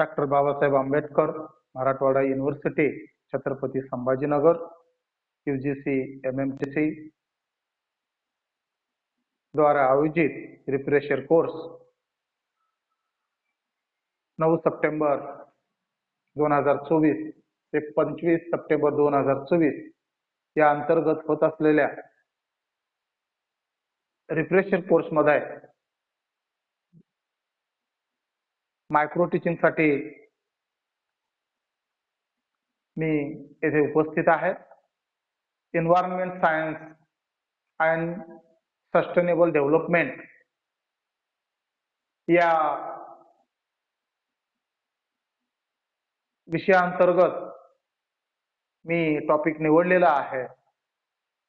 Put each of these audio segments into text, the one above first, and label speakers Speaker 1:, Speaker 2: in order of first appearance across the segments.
Speaker 1: Doctor Babasaheb Ambedkar Marathwada university Chhatrapati Sambhajinagar UGC MMTC द्वारा आयोजित refresher course. नऊ September दोन हजार चोवीस ते पंचवीस सप्टेंबर दोन हजार चोवीस या अंतर्गत होत असलेल्या रिफ्रेशर कोर्स मायक्रो टीचिंगसाठी मी येथे उपस्थित आहे. Environment science and sustainable development या विषयाअंतर्गत मी टॉपिक निवडलेला आहे.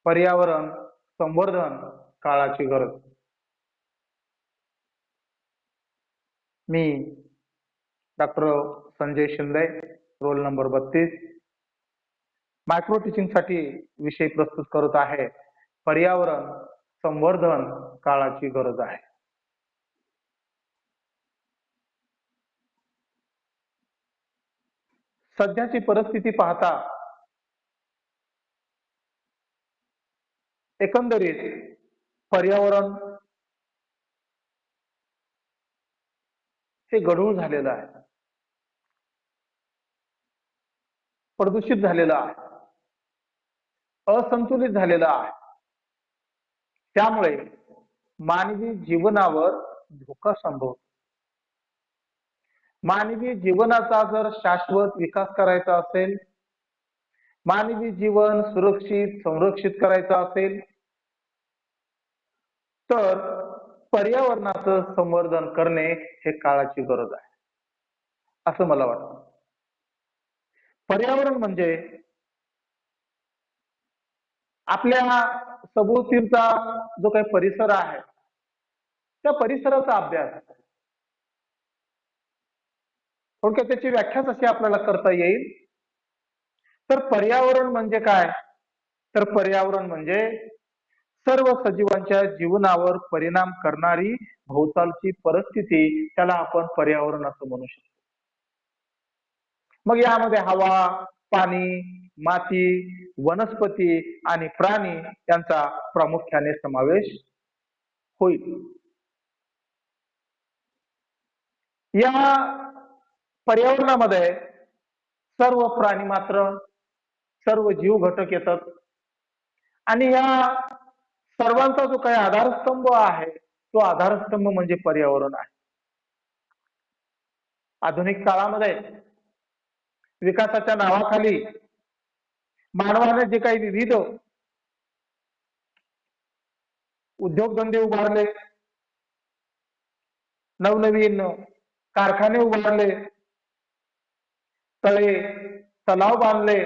Speaker 1: पर्यावरण संवर्धन काळाची गरज. मी doctor Sanjay Shinde roll number बत्तीस. मायक्रो टीचिंगसाठी विषय प्रस्तुत करत आहे. पर्यावरण संवर्धन काळाची गरज आहे. सध्याची परिस्थिती पाहता एकंदरीत पर्यावरण हे गढूळ झालेलं आहे. प्रदूषित झालेलं आहे. असंतुलित झालेलं आहे. त्यामुळे मानवी जीवनावर धोका संभवतो. मानवी जीवनाचा जर शाश्वत विकास करायचा असेल मानवी जीवन सुरक्षित संरक्षित करायचं असेल तर पर्यावरणाचं संवर्धन करणे हे काळाची गरज आहे. असं मला वाटतं. पर्यावरण म्हणजे? आपल्या सभोवतीचा जो काही परिसर आहे त्या परिसराचा अभ्यास. थोडक्यात त्याची व्याख्याच अशी आपल्याला करता येईल. तर पर्यावरण म्हणजे काय? तर पर्यावरण म्हणजे सर्व सजीवांच्या जीवनावर परिणाम करणारी भोवतालची परिस्थिती त्याला आपण पर्यावरण असं म्हणू शकतो. मग यामध्ये हवा पाणी माती वनस्पती आणि प्राणी यांचा प्रामुख्याने समावेश होईल. या पर्यावरणामध्ये सर्व प्राणी मात्र सर्व जीव घटक येतात. आणि या सर्वांचा जो काही आधारस्तंभ आहे तो आधारस्तंभ म्हणजे पर्यावरण आहे. आधुनिक काळामध्ये विकासाच्या नावाखाली मानवाने जे काही विविध उद्योगधंदे उभारले नवनवीन कारखाने उभारले तळे तलाव बांधले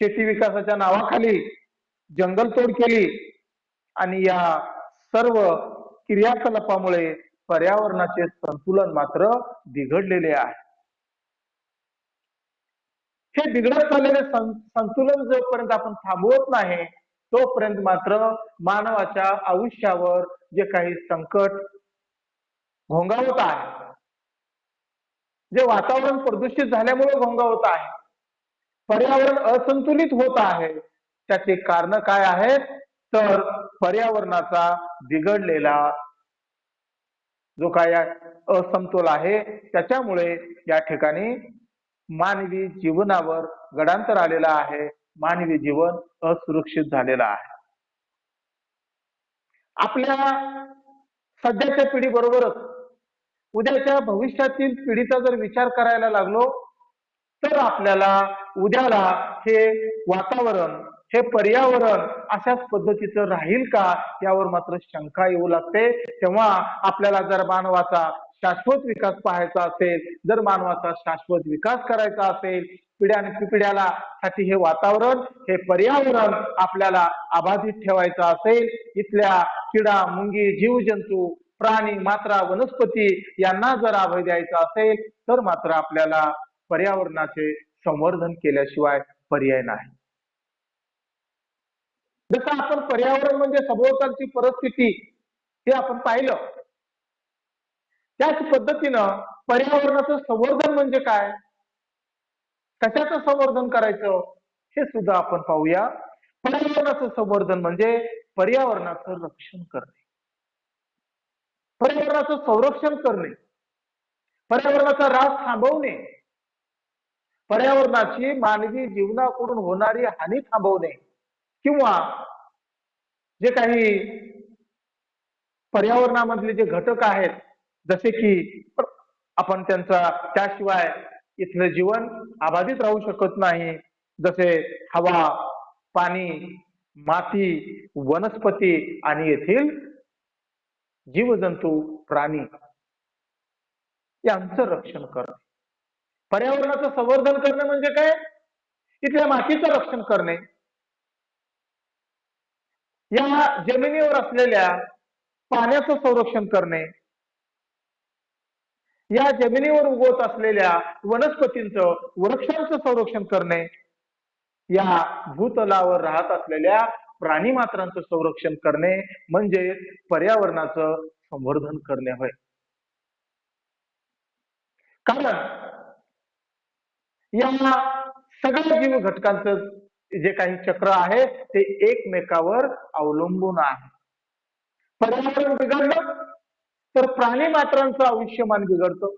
Speaker 1: शेती विकासाच्या नावाखाली जंगलतोड केली आणि या सर्व क्रियाकलापामुळे पर्यावरणाचे संतुलन मात्र बिघडलेले आहे. हे बिघडत चाललेले संतुलन जोपर्यंत आपण थांबवत नाही तोपर्यंत मात्र मानवाच्या आयुष्यावर जे काही संकट घोंगावत आहे जे वातावरण प्रदूषित झाल्यामुळे घोंगावत आहे पर्यावरण असंतुलित होत आहे त्याचे कारण काय आहेत? तर पर्यावरणाचा बिघडलेला जो काय असमतोल आहे त्याच्यामुळे या ठिकाणी मानवी जीवनावर गडांतर आलेला आहे. मानवी जीवन असुरक्षित झालेलं आहे. आपल्या सध्याच्या पिढी बरोबरच उद्याच्या भविष्यातील पिढीचा जर विचार करायला लागलो तर आपल्याला उद्याला हे वातावरण हे पर्यावरण अशाच पद्धतीचं राहील का? यावर मात्र शंका येऊ लागते. तेव्हा आपल्याला जर मानवाचा शाश्वत विकास पाहायचा असेल जर मानवाचा शाश्वत विकास करायचा असेल पिढ्याने पिढ्याला साठी हे वातावरण हे पर्यावरण आपल्याला अबाधित ठेवायचं असेल. इथल्या किडा मुंगी जीवजंतू प्राणी मात्रा वनस्पती यांना जर अभय द्यायचा असेल तर मात्र आपल्याला पर्यावरणाचे संवर्धन केल्याशिवाय पर्याय नाही. जसं आपण पर्यावरण म्हणजे सभोवतालची परिस्थिती हे आपण पाहिलं त्याच पद्धतीनं पर्यावरणाचं संवर्धन म्हणजे काय? कशाचं संवर्धन करायचं? हे सुद्धा आपण पाहूया. पर्यावरणाचं संवर्धन म्हणजे पर्यावरणाचं रक्षण करणे. पर्यावरणाचं संरक्षण करणे. पर्यावरणाचा रास थांबवणे. पर्यावरणाची मानवी जीवनाकडून होणारी हानी थांबवणे. किंवा जे काही पर्यावरणामधले जे घटक आहेत जसे की आपण त्यांचा त्याशिवाय इथलं जीवन अबाधित राहू शकत नाही. जसे हवा पाणी माती वनस्पती आणि येथील जीवजंतू प्राणी यांचं रक्षण करणे. पर्यावरणाचं संवर्धन करणे म्हणजे काय? इथल्या मातीचं रक्षण करणे. या जमिनीवर असलेल्या पाण्याचं संरक्षण करणे. या जमिनीवर उगवत असलेल्या वनस्पतींचं वृक्षांचं संरक्षण करणे या भूतलावर राहत असलेल्या प्राणी मात्रांचं संरक्षण करणे म्हणजे पर्यावरणाचं संवर्धन करणे होय. कारण या सगळ्या जीव घटकांचं जे काही चक्र आहे ते एकमेकावर अवलंबून आहे. पर्यावरण बिघडलं तर प्राणी मात्रांचं आयुष्यमान बिघडतं.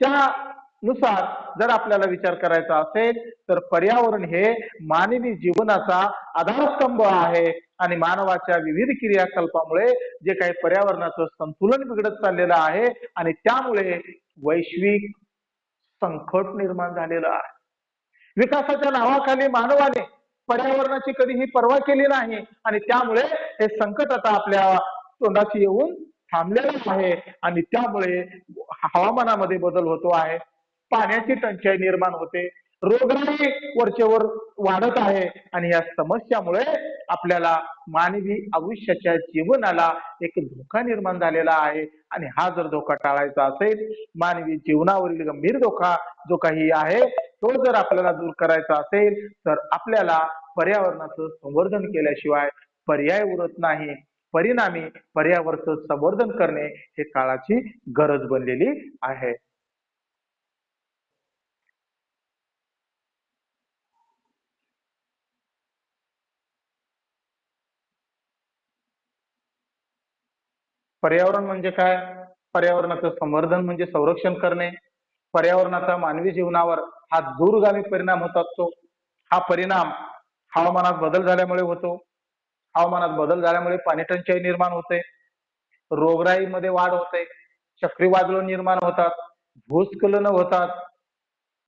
Speaker 1: त्यानुसार जर आपल्याला विचार करायचा असेल तर पर्यावरण हे मानवी जीवनाचा आधारस्तंभ आहे आणि मानवाच्या विविध क्रियाकल्पामुळे जे काही पर्यावरणाचं संतुलन बिघडत चाललेलं आहे आणि त्यामुळे वैश्विक संकट निर्माण झालेलं आहे. विकासाच्या नावाखाली मानवाने पर्यावरणाची कधीही पर्वा केली नाही आणि त्यामुळे हे संकट आता आपल्या तोंडाशी येऊन थांबलेलं आहे आणि त्यामुळे हवामानामध्ये बदल होतो आहे. पाण्याची टंचाई निर्माण होते. रोगराई वरचेवर वाढत आहे आणि या समस्यामुळे आपल्याला मानवी आयुष्याच्या जीवनाला एक धोका निर्माण झालेला आहे. आणि हा जर धोका टाळायचा असेल मानवी जीवनावरील गंभीर धोका जो काही आहे तो जर आपल्याला दूर करायचा असेल तर आपल्याला पर्यावरणाचं संवर्धन केल्याशिवाय पर्याय उरत नाही. परिणामी पर्यावरणाचं संवर्धन करणे हे काळाची गरज बनलेली आहे. पर्यावरण म्हणजे काय? पर्यावरणाचं संवर्धन म्हणजे संरक्षण करणे. पर्यावरणाचा मानवी जीवनावर हा दूरगामी परिणाम होत असतो हा परिणाम हवामानात बदल झाल्यामुळे होतो. हवामानात बदल झाल्यामुळे पाणी टंचाई निर्माण होते. रोगराईमध्ये वाढ होते. चक्रीवादळ निर्माण होतात. भूस्खलन होतात.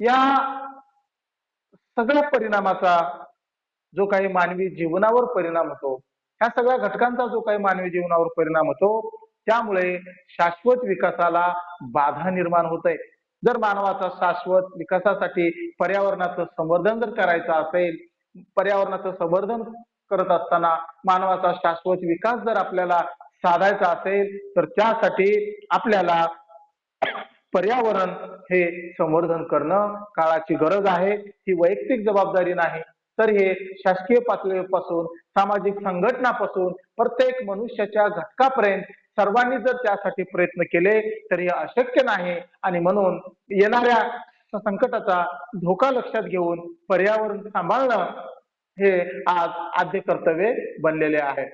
Speaker 1: या सगळ्या परिणामाचा जो काही मानवी जीवनावर परिणाम होतो ह्या सगळ्या घटकांचा जो काही मानवी जीवनावर परिणाम होतो त्यामुळे शाश्वत विकासाला बाधा निर्माण होत. आहे जर मानवाचा शाश्वत विकासासाठी पर्यावरणाचं संवर्धन जर करायचं असेल पर्यावरणाचं संवर्धन करत असताना मानवाचा शाश्वत विकास जर आपल्याला साधायचा असेल तर त्यासाठी आपल्याला पर्यावरण हे संवर्धन करणं काळाची गरज आहे. ही वैयक्तिक जबाबदारी नाही. तर हे शासकीय पातळीपासून सामाजिक संघटनापासून प्रत्येक मनुष्याच्या घटकापर्यंत सर्वांनी जर त्यासाठी प्रयत्न केले तर हे अशक्य नाही. आणि म्हणून येणाऱ्या संकटाचा धोका लक्षात घेऊन पर्यावरण सांभाळणं हे आज आद्य कर्तव्य बनलेले आहे.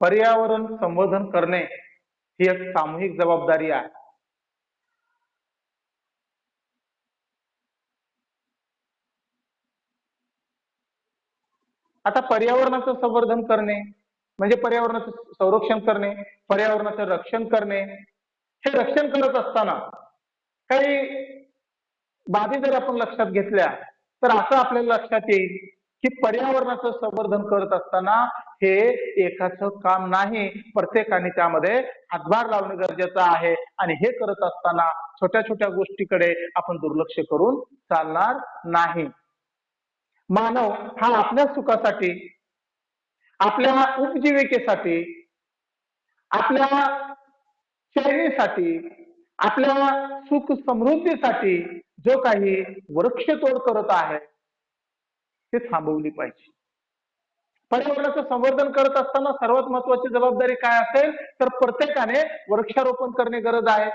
Speaker 1: पर्यावरण संवर्धन करणे ही एक सामूहिक जबाबदारी आहे. आता पर्यावरणाचं संवर्धन करणे म्हणजे पर्यावरणाचं संरक्षण करणे पर्यावरणाचं रक्षण करणे हे रक्षण करत असताना काही बाबी जर आपण लक्षात घेतल्या तर असं आपल्याला लक्षात येईल की पर्यावरणाचं संवर्धन करत असताना हे एकाच काम नाही. प्रत्येकाने त्यामध्ये हातभार लावणे गरजेचं आहे आणि हे करत असताना छोट्या छोट्या गोष्टीकडे आपण दुर्लक्ष करून चालणार नाही. मानव हा आपल्या सुखासाठी आपल्या उपजीविकेसाठी आपल्या शैलीसाठी आपल्या सुख समृद्धीसाठी जो काही वृक्षतोड करत आहे ते थांबवली पाहिजे. पर्यावरणाचं संवर्धन करत असताना सर्वात महत्वाची जबाबदारी काय असेल? तर प्रत्येकाने वृक्षारोपण करणे गरज आहे.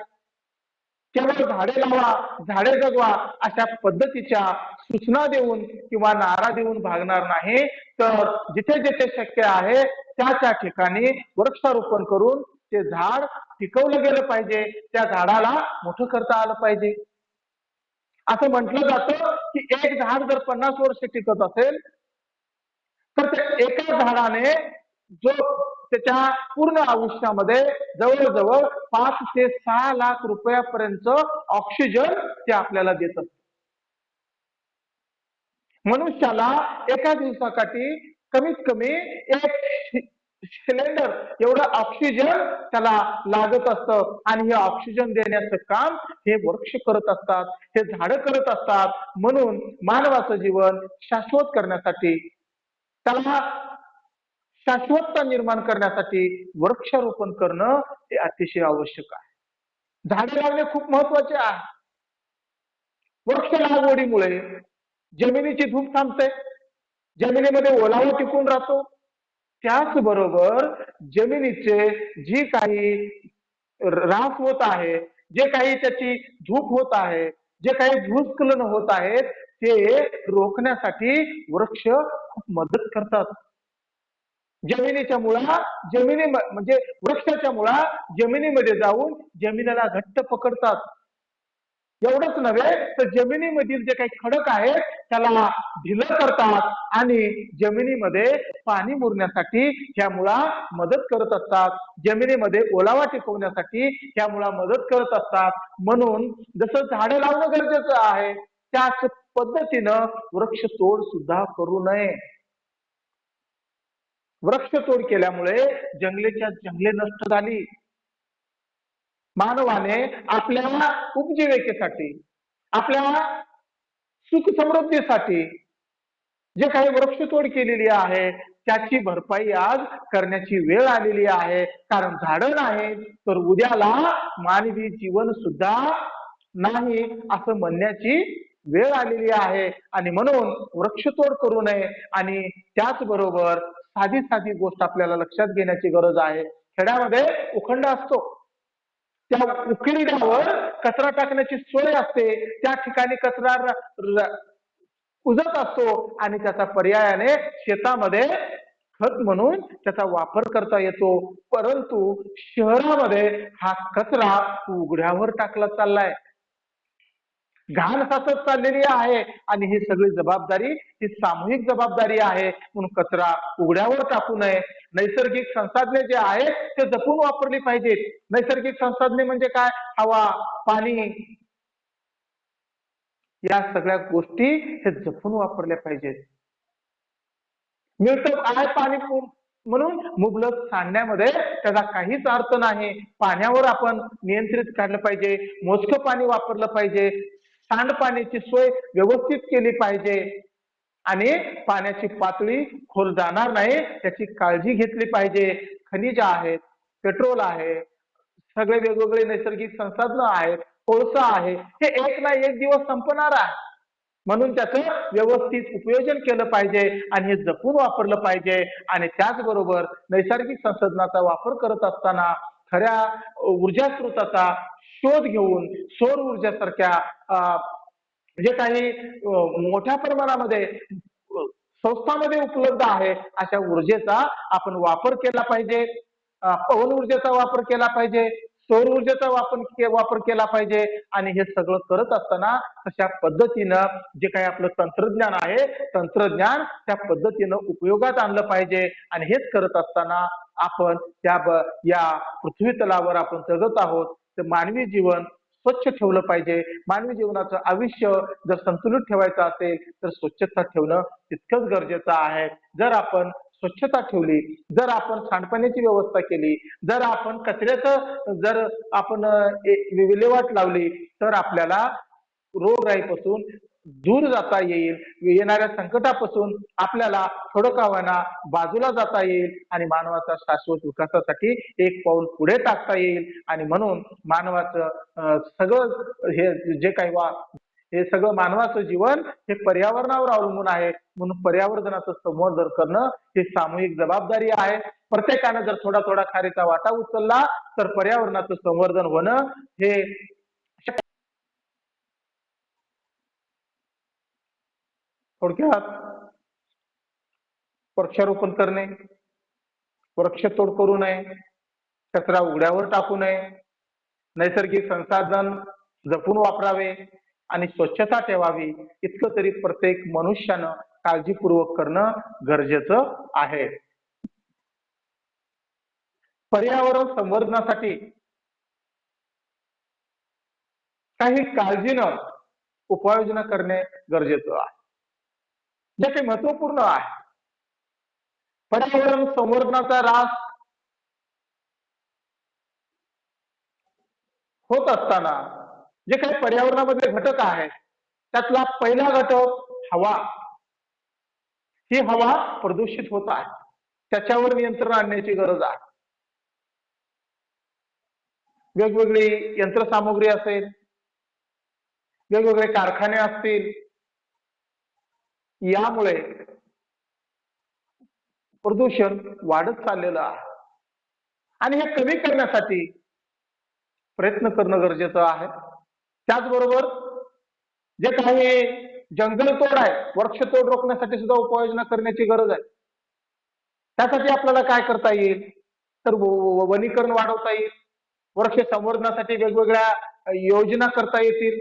Speaker 1: केवळ झाडे लावा झाडे जगवा अशा पद्धतीच्या सूचना देऊन किंवा नारा देऊन भागणार नाही. तर जिथे जिथे शक्य आहे त्या त्या ठिकाणी वृक्षारोपण करून ते झाड टिकवलं गेलं पाहिजे. त्या झाडाला मोठं करता आलं पाहिजे. असं म्हटलं जातं की एक झाड जर पन्नास वर्ष टिकत असेल तर त्या एका झाडाने जो त्याच्या पूर्ण आयुष्यामध्ये जवळजवळ पाच ते सहा लाख रुपयापर्यंत ऑक्सिजन ते आपल्याला देत. असत मनुष्याला एका दिवसासाठी कमीत कमी एक सिलेंडर एवढं ऑक्सिजन त्याला लागत असतं. आणि हे ऑक्सिजन देण्याचं काम हे वृक्ष करत असतात हे झाडं करत असतात. म्हणून मानवाचं जीवन शाश्वत करण्यासाठी त्याला शाश्वतता निर्माण करण्यासाठी वृक्षारोपण करणं हे अतिशय आवश्यक आहे. झाडे लावणे खूप महत्त्वाचे आहे. वृक्ष लागवडीमुळे जमिनीची धूप थांबते. जमिनीमध्ये ओलावा टिकून राहतो. त्याचबरोबर जमिनीचे जी काही रास होत आहे जे काही त्याची धूप होत आहे जे काही भूस्खलन होत आहेत ते रोखण्यासाठी वृक्ष खूप मदत करतात. जमिनीच्या मुळा जमिनी म्हणजे वृक्षाच्या मुळा जमिनीमध्ये जाऊन जमिनीला घट्ट पकडतात. एवढंच नव्हे तर जमिनीमधील जे काही खडक आहेत त्याला ढिलं करतात आणि जमिनीमध्ये पाणी मुरण्यासाठी ह्या मुळा मदत करत असतात. जमिनीमध्ये ओलावा टिकवण्यासाठी ह्या मुळा मदत करत असतात. म्हणून जसं झाडं लावणं गरजेचं आहे त्याच पद्धतीनं वृक्ष तोड सुद्धा करू नये. वृक्षतोड केल्यामुळे जंगलेच्या जंगले नष्ट झाली. मानवाने आपल्या उपजीविकेसाठी आपल्या सुख समृद्धीसाठी जे काही वृक्षतोड केलेली आहे त्याची भरपाई आज करण्याची वेळ आलेली आहे. कारण झाडं नाही तर उद्याला मानवी जीवन सुद्धा नाही असं म्हणण्याची वेळ आलेली आहे. आणि म्हणून वृक्षतोड करू नये. आणि त्याचबरोबर साधी साधी गोष्ट आपल्याला लक्षात घेण्याची गरज आहे. खेड्यामध्ये उखंड असतो. त्या उकिरड्यावर कचरा टाकण्याची सोय असते. त्या ठिकाणी कचरा उजत असतो आणि त्याचा पर्यायाने शेतामध्ये खत म्हणून त्याचा वापर करता येतो. परंतु शहरामध्ये हा कचरा उघड्यावर टाकला चाललाय. घाण साचत चाललेली आहे आणि ही सगळी जबाबदारी ही सामूहिक जबाबदारी आहे. म्हणून कचरा उघड्यावर टाकू नये. नैसर्गिक संसाधने जे आहेत ते जपून वापरली पाहिजेत. नैसर्गिक संसाधने म्हणजे काय? हवा पाणी या सगळ्या गोष्टी हे जपून वापरल्या पाहिजेत. मिळतं काय पाणी म्हणून मुबलक सांडण्यामध्ये त्याचा काहीच अर्थ नाही. पाण्यावर आपण नियंत्रित काढलं पाहिजे. मोजकं पाणी वापरलं पाहिजे. सांडपाण्याची सोय व्यवस्थित केली पाहिजे. आणि पाण्याची पातळी खोल जाणार नाही त्याची काळजी घेतली पाहिजे. खनिज आहेत पेट्रोल आहे सगळे वेगवेगळे नैसर्गिक संसाधनं आहेत कोळसा आहे हे एक ना एक दिवस संपणार आहे. म्हणून त्याचं व्यवस्थित उपयोजन केलं पाहिजे आणि हे जपून वापरलं पाहिजे. आणि त्याचबरोबर नैसर्गिक संसाधनाचा वापर करत असताना खऱ्या ऊर्जा स्रोताचा शोध घेऊन सौर ऊर्जेसारख्या जे काही मोठ्या प्रमाणामध्ये संस्थामध्ये उपलब्ध आहे अशा ऊर्जेचा आपण वापर केला पाहिजे. पवन ऊर्जेचा वापर केला पाहिजे सौर ऊर्जेचा वापर वापर केला पाहिजे आणि हे सगळं करत असताना तशा पद्धतीनं जे काही आपलं तंत्रज्ञान आहे तंत्रज्ञान त्या पद्धतीनं उपयोगात आणलं पाहिजे आणि हेच करत असताना आपण त्या या पृथ्वी तलावर आपण जगत आहोत. तर मानवी जीवन स्वच्छ ठेवलं पाहिजे. मानवी जीवनाचं आयुष्य जर संतुलित ठेवायचं असेल तर स्वच्छता ठेवणं तितकंच गरजेचं आहे. जर आपण स्वच्छता ठेवली जर आपण सांडपाण्याची व्यवस्था केली जर आपण कचऱ्याचं जर आपण विल्हेवाट लावली तर आपल्याला रोगराईपासून दूर जाता येईल. येणाऱ्या संकटापासून आपल्याला थोडं का बाजूला जाता येईल आणि मानवाचा शाश्वत विकासासाठी एक पाऊल पुढे टाकता येईल. आणि म्हणून मानवाचं सगळं हे जे काही वा हे सगळं मानवाचं जीवन हे पर्यावरणावर अवलंबून आहे. म्हणून पर्यावरणाचं संवर्धन करणं ही सामूहिक जबाबदारी आहे. प्रत्येकानं जर थोडा थोडा खारीचा वाटा उचलला तर पर्यावरणाचं संवर्धन होणं हे थोडक्यात वृक्षारोपण करणे वृक्षतोड करू नये कचरा उघड्यावर टाकू नये नैसर्गिक संसाधन जपून वापरावे आणि स्वच्छता ठेवावी इतकं तरी प्रत्येक मनुष्यानं काळजीपूर्वक करणं गरजेचं आहे. पर्यावरण संवर्धनासाठी काही काळजीनं उपाययोजना करणे गरजेचं आहे. जे काही महत्त्वपूर्ण आहे. पर्यावरण संवर्धनाचा रास होत असताना जे काही पर्यावरणामधले घटक आहेत त्यातला पहिला घटक हवा. ही हवा प्रदूषित होत आहे. त्याच्यावर नियंत्रण आणण्याची गरज आहे. वेगवेगळी यंत्रसामुग्री असेल वेगवेगळे कारखाने असतील यामुळे प्रदूषण वाढत चाललेलं आहे. आणि हे कमी करण्यासाठी प्रयत्न करणं गरजेचं आहे. त्याचबरोबर जे काही जंगलतोड आहे वृक्षतोड रोखण्यासाठी सुद्धा उपाययोजना करण्याची गरज आहे. त्यासाठी आपल्याला काय करता येईल? तर वनीकरण वाढवता येईल. वृक्ष संवर्धनासाठी वेगवेगळ्या योजना करता येतील.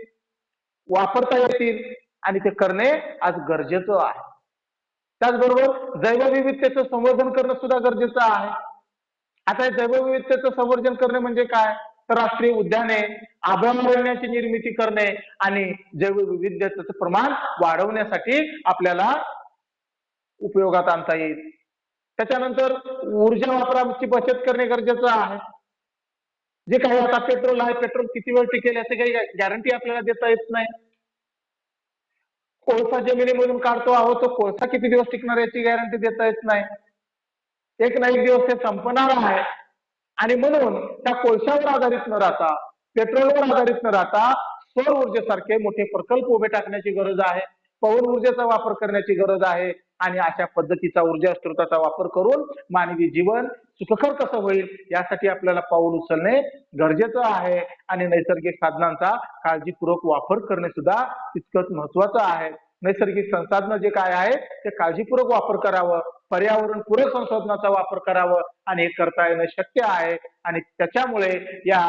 Speaker 1: वापरता येतील. आणि ते करणे आज गरजेचं आहे. त्याचबरोबर जैवविविधतेचं संवर्धन करणं सुद्धा गरजेचं आहे. आता जैवविविधतेचं संवर्धन करणे म्हणजे काय? तर राष्ट्रीय उद्याने अभयारण्याची निर्मिती करणे आणि जैवविविधतेचं प्रमाण वाढवण्यासाठी आपल्याला उपयोगात आणता येईल. त्याच्यानंतर ऊर्जा वापराची बचत करणे गरजेचं आहे. जे काही आता पेट्रोल आहे पेट्रोल किती वेळ टिकेल याची काही गॅरंटी आपल्याला देता येत नाही. कोळसा जमिनीमधून काढतो आहोत तो कोळसा किती दिवस टिकणार याची गॅरंटी देता येत नाही. एक ना एक दिवस ते संपणार आहे. आणि म्हणून त्या कोळशावर आधारित न राहता पेट्रोलवर आधारित न राहता सौर ऊर्जेसारखे मोठे प्रकल्प उभे टाकण्याची गरज आहे. पवन ऊर्जेचा वापर करण्याची गरज आहे. आणि अशा पद्धतीचा ऊर्जा स्त्रोताचा वापर करून मानवी जीवन सुखकर कसं होईल यासाठी आपल्याला पाऊल उचलणे गरजेचं आहे. आणि नैसर्गिक साधनांचा काळजीपूर्वक वापर करणे सुद्धा तितकंच महत्वाचं आहे. नैसर्गिक संसाधनं जे काय आहे ते काळजीपूर्वक वापर करावं. पर्यावरण पूरक संशोधनाचा वापर करावं. आणि हे करता येणं शक्य आहे. आणि त्याच्यामुळे या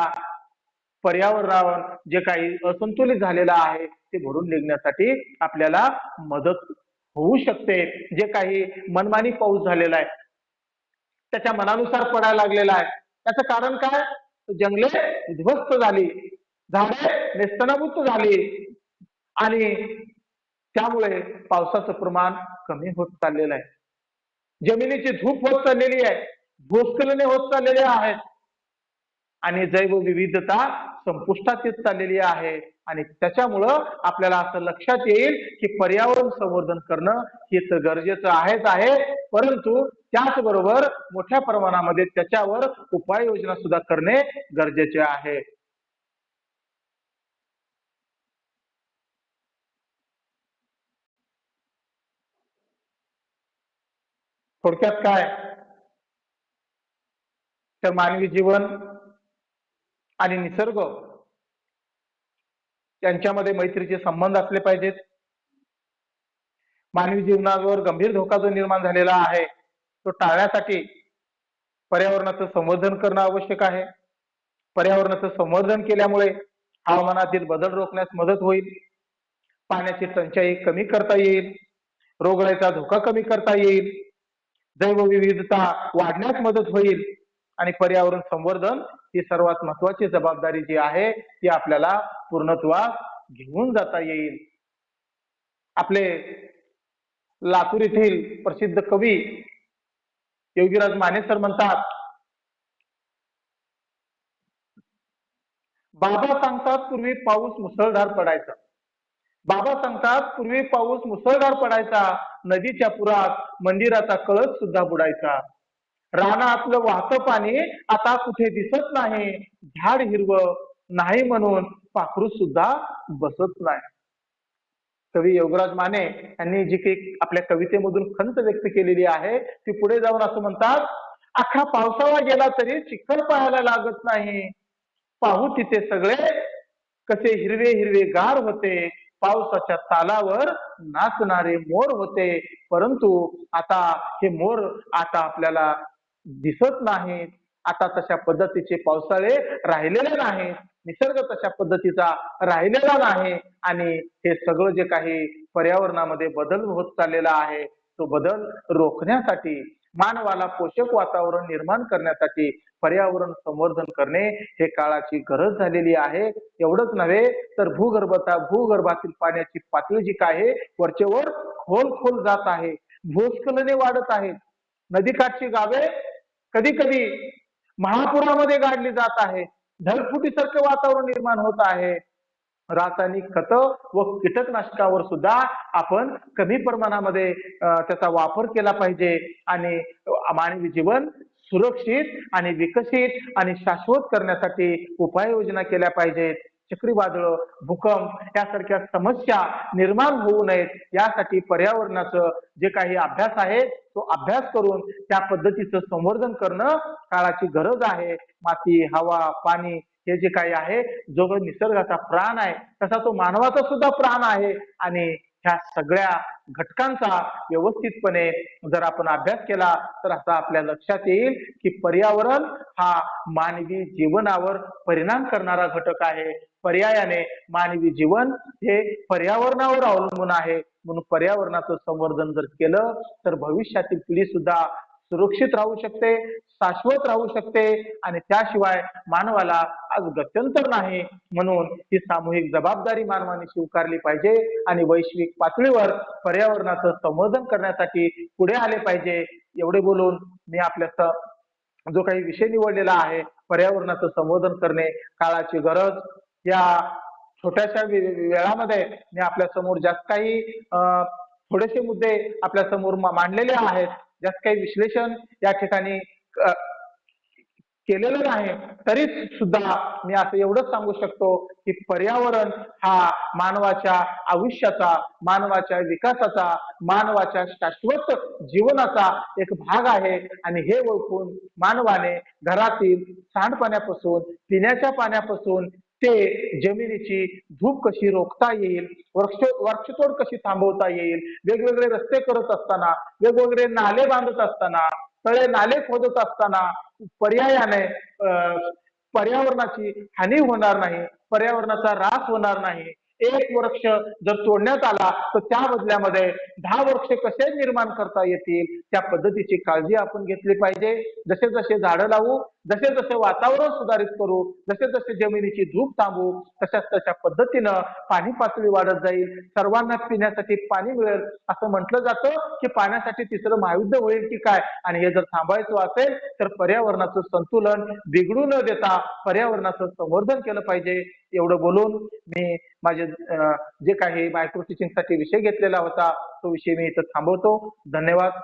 Speaker 1: पर्यावरणावर जे काही असंतुलित झालेलं आहे ते भरून निघण्यासाठी आपल्याला मदत होऊ शकते. जे काही मनमानी पाऊस झालेला आहे. त्याच्या मनानुसार पडायला लागलेला आहे. त्याचं कारण काय? जंगले उद्ध्वस्त झाली. झाडे नेस्तनाभूत झाली. आणि त्यामुळे पावसाचं प्रमाण कमी होत चाललेलं आहे. जमिनीची धूप होत चाललेली आहे. भूस्खलने होत चाललेले आहेत. आणि जैवविविधता संपुष्टात येत चाललेली आहे. आणि त्याच्यामुळं आपल्याला असं लक्षात येईल की पर्यावरण संवर्धन करणं हे तर गरजेचं आहेच आहे. परंतु त्याचबरोबर मोठ्या प्रमाणामध्ये त्याच्यावर उपाययोजना सुद्धा करणे गरजेचे आहे. थोडक्यात काय? तर मानवी जीवन आणि निसर्ग यांच्यामध्ये मैत्रीचे संबंध असले पाहिजेत. मानवी जीवनावर गंभीर धोका जो निर्माण झालेला आहे तो टाळण्यासाठी पर्यावरणाचं संवर्धन करणं आवश्यक आहे. पर्यावरणाचं संवर्धन केल्यामुळे हवामानातील बदल रोखण्यास मदत होईल. पाण्याची टंचाई कमी करता येईल. रोगराईचा धोका कमी करता येईल. जैवविविधता वाढण्यास मदत होईल. आणि पर्यावरण संवर्धन ही सर्वात महत्वाची जबाबदारी जी आहे ती आपल्याला पूर्णत्वास घेऊन जाता येईल. आपले लातूर येथील प्रसिद्ध कवी योगीराज माने सर म्हणतात बाबा सांगतात पूर्वी पाऊस मुसळधार पडायचा. बाबा सांगतात पूर्वी पाऊस मुसळधार पडायचा. नदीच्या पुरात मंदिराचा कळस सुद्धा बुडायचा. रानातलं वाहतं पाणी आता कुठे दिसत नाही. झाड हिरवं नाही म्हणून पाखरू सुद्धा बसत नाही. कवी योगराज माने यांनी जी काही आपल्या कवितेमधून खंत व्यक्त केलेली आहे ती पुढे जाऊन असं म्हणतात अख्खा पावसाळा गेला तरी चिखल पाहायला लागत नाही. पाहू तिथे सगळे कसे हिरवे हिरवे गार होते. पावसाच्या तालावर नाचणारे मोर होते. परंतु आता हे मोर आता आपल्याला दिसत नाहीत. आता तशा पद्धतीचे पावसाळे राहिलेले नाहीत. निसर्ग तशा पद्धतीचा राहिलेला नाही. आणि हे सगळं जे काही पर्यावरणामध्ये बदल होत चाललेला आहे तो बदल रोखण्यासाठी मानवाला पोषक वातावरण निर्माण करण्यासाठी पर्यावरण संवर्धन करणे हे काळाची गरज झालेली आहे. एवढंच नव्हे तर भूगर्भता भूगर्भातील पाण्याची पातळी जी काय आहे वरचेवर खोल खोल जात आहे. भूस्खलने वाढत आहेत. नदीकाठची गावे कधी कधी महापुरामध्ये गाडली जात आहे. ढगफुटीसारखं वातावरण निर्माण होत आहे. रासायनिक खत व कीटकनाशकावर सुद्धा आपण कमी प्रमाणामध्ये त्याचा वापर केला पाहिजे आणि मानवी जीवन सुरक्षित आणि विकसित आणि शाश्वत करण्यासाठी उपाययोजना केल्या पाहिजेत. चक्रीवादळ भूकंप यासारख्या समस्या निर्माण होऊ नयेत. यासाठी पर्यावरणाचं जे काही अभ्यास आहे तो अभ्यास करून त्या पद्धतीचं संवर्धन करणं काळाची गरज आहे. माती हवा पाणी हे जे काही आहे जो निसर्गाचा प्राण आहे तसा तो मानवाचा सुद्धा प्राण आहे. आणि ह्या सगळ्या घटकांचा व्यवस्थितपणे जर आपण अभ्यास केला तर असा आपल्या लक्षात येईल की पर्यावरण हा मानवी जीवनावर परिणाम करणारा घटक आहे. पर्यायाने मानवी जीवन हे पर्यावरणावर अवलंबून आहे. म्हणून पर्यावरणाचं संवर्धन जर केलं तर भविष्यातील पिढी सुद्धा सुरक्षित राहू शकते. शाश्वत राहू शकते आणि त्याशिवाय मानवाला आज गत्यंतर नाही. म्हणून ही सामूहिक जबाबदारी मानवाने स्वीकारली पाहिजे आणि वैश्विक पातळीवर पर्यावरणाचं संवर्धन करण्यासाठी पुढे आले पाहिजे. एवढे बोलून मी आपल्या जो काही विषय निवडलेला आहे पर्यावरणाचं संवर्धन करणे काळाची गरज या छोट्याशा वेळामध्ये मी आपल्यासमोर जास्त काही अं, थोडेसे मुद्दे आपल्यासमोर मांडलेले आहेत. जास्त काही विश्लेषण या ठिकाणी केलेलं नाही तरी सुद्धा मी असं एवढंच सांगू शकतो की पर्यावरण हा मानवाच्या आयुष्याचा मानवाच्या विकासाचा मानवाच्या शाश्वत जीवनाचा एक भाग आहे. आणि हे ओळखून मानवाने घरातील सांडपाण्यापासून पिण्याच्या पाण्यापासून ते जमिनीची धूप कशी रोखता येईल वृक्ष वृक्षतोड कशी थांबवता येईल वेगवेगळे रस्ते करत असताना वेगवेगळे नाले बांधत असताना तळे नाले खोदत असताना पर्यायाने पर्यावरणाची हानी होणार नाही पर्यावरणाचा ऱ्हास होणार नाही. एक वृक्ष जर तोडण्यात आला तर त्या बदल्यामध्ये दहा वृक्ष कसे निर्माण करता येतील? त्या पद्धतीची काळजी आपण घेतली पाहिजे. जसे जसे झाडं लावू जसे जसे वातावरण सुधारित करू जसे जसे जमिनीची धूप थांबू तशाच तशा पद्धतीनं पाणी पातळी वाढत जाईल. सर्वांना पिण्यासाठी पाणी मिळेल. असं म्हटलं जातं की पाण्यासाठी तिसरं महायुद्ध होईल की काय? आणि हे जर थांबायचं असेल तर पर्यावरणाचं संतुलन बिघडू न देता पर्यावरणाचं संवर्धन केलं पाहिजे. एवढं बोलून मी माझे जे काही मायक्रो टीचिंगसाठी विषय घेतलेला होता तो विषय मी इथं थांबवतो. धन्यवाद.